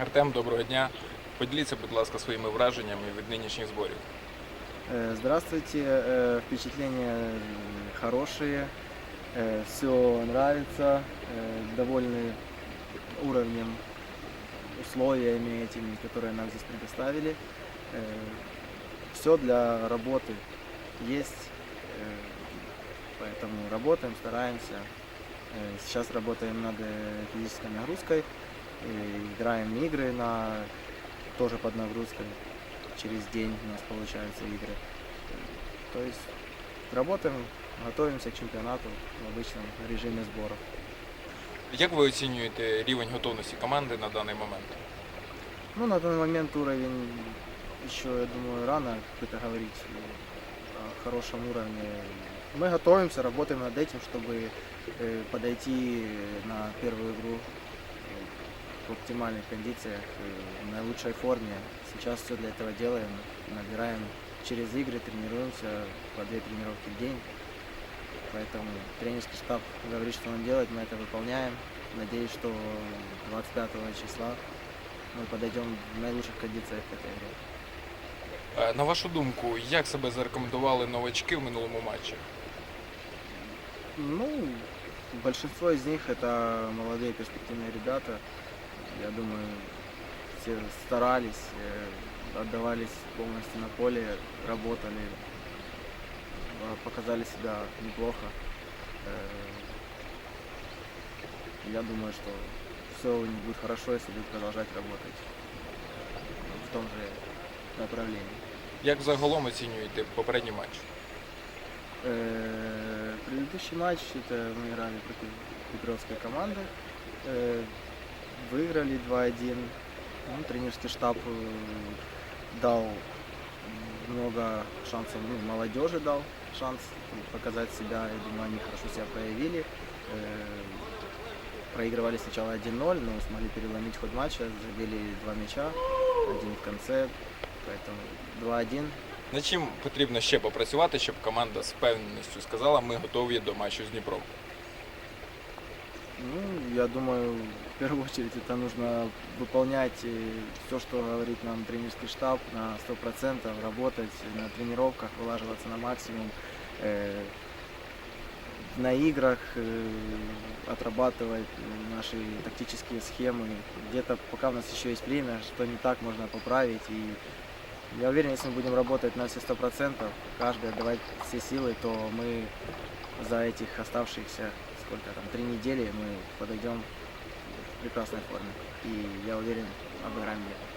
Артем, доброго дня. Поділіться, будь ласка, своїми враженнями від нинішніх зборів. Э, Здравствуйте, э, впечатления м, хорошие, все нравится, э, довольны уровнем, условиями этими, которые нам здесь предоставили. Все для работы есть, э, поэтому работаем, стараемся. Э, Сейчас работаем над э, физической нагрузкой, и играем игры на тоже под нагрузкой через день у нас получаются игры. То есть работаем, готовимся к чемпионату в обычном режиме сборов. Як ви оцінюєте рівень готовності команди на даний момент? Ну, на данный момент уровень еще, я думаю, рано какой-то говорить о хорошем уровне. Мы готовимся, работаем над этим, чтобы э, подойти на первую игру э, в оптимальных кондициях, э, в наилучшей форме. Сейчас все для этого делаем, набираем через игры, тренируемся по две тренировки в день. Поэтому тренерский штаб говорит, что нам делать, мы это выполняем. Надеюсь, что 25 числа мы подойдем в наилучших кондициях к этой игре. Е, На вашу думку, як себе зарекомендували новачки в минулому матчі? Ну, большинство из них это молодые перспективные ребята. Я думаю, все старались, э, отдавались полностью на поле, работали, э, показали себя неплохо. Э, Я думаю, что все у них будет хорошо, если будут продолжать работать э, в том же направлении. Як загалом оцінюєте попередній матч? Э, Предыдущий матч это мы играли против Петровской команды. Э, Выиграли 2-1. Ну, тренерский штаб э, дал много шансов, ну, молодежи дал шанс показать себя. Я думаю, они хорошо себя проявили. Э, Проигрывали сначала 1-0, но смогли переломить ход матча, забили два мяча, один в конце. Поэтому 2-1. Над чим потрібно ще попрацювати, щоб команда з певністю сказала, ми готові до матчу з Дніпром? Ну, я думаю, в первую очередь это нужно выполнять все, что говорит нам тренерский штаб на 100%, работать на тренировках, вылаживаться на максимум, э, на играх э, отрабатывать наши тактические схемы. Где-то пока у нас еще есть время, что не так, можно поправить. И я уверен, если мы будем работать на все 100%, каждый отдавать все силы, то мы за этих оставшихся, сколько там, три недели мы подойдем прекрасной форме. И я уверен, обыграем ее.